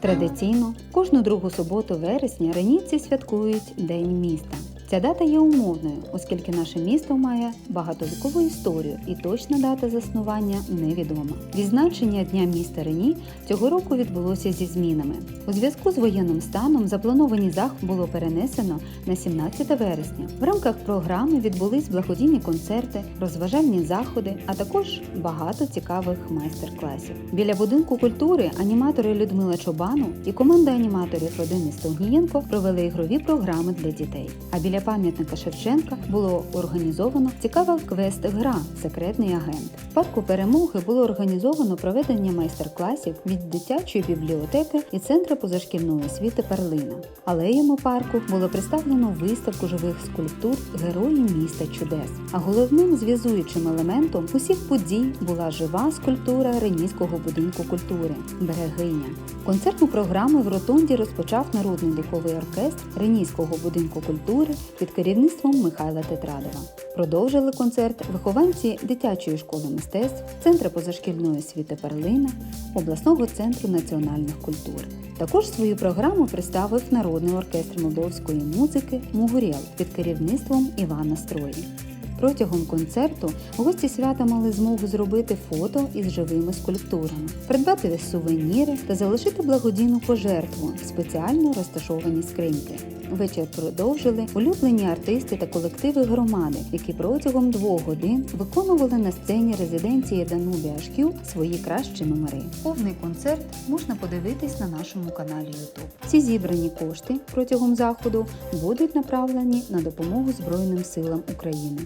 Традиційно кожну другу суботу вересня раніці святкують День міста. Ця дата є умовною, оскільки наше місто має багатовікову історію і точна дата заснування невідома. Відзначення Дня міста Рені цього року відбулося зі змінами. У зв'язку з воєнним станом заплановані заходи було перенесено на 17 вересня. В рамках програми відбулись благодійні концерти, розважальні заходи, а також багато цікавих майстер-класів. Біля будинку культури аніматори Людмила Чобану і команда аніматорів родини Стогнієнко провели ігрові програми для дітей. А біля пам'ятника Шевченка було організовано цікава квест-гра Секретний агент. В парку перемоги було організовано проведення майстер-класів від дитячої бібліотеки і центру позашкільної освіти Перлина. Алеями парку було представлено виставку живих скульптур Герої міста чудес. А головним зв'язуючим елементом усіх подій була жива скульптура Ренійського будинку культури Берегиня. Концертну програму в ротонді розпочав народний духовий оркестр Ренійського будинку культури під керівництвом Михайла Тетрадова. Продовжили концерт вихованці дитячої школи мистецтв, Центру позашкільної освіти Перлина, обласного центру національних культур. Також свою програму представив народний оркестр молдовської музики Мугурєл під керівництвом Івана Строї. Протягом концерту гості свята мали змогу зробити фото із живими скульптурами, придбати сувеніри та залишити благодійну пожертву в спеціально розташовані скриньки. Вечір продовжили улюблені артисти та колективи громади, які протягом двох годин виконували на сцені резиденції Данубі Ашкю свої кращі номери. Повний концерт можна подивитись на нашому каналі YouTube. Ці зібрані кошти протягом заходу будуть направлені на допомогу Збройним силам України.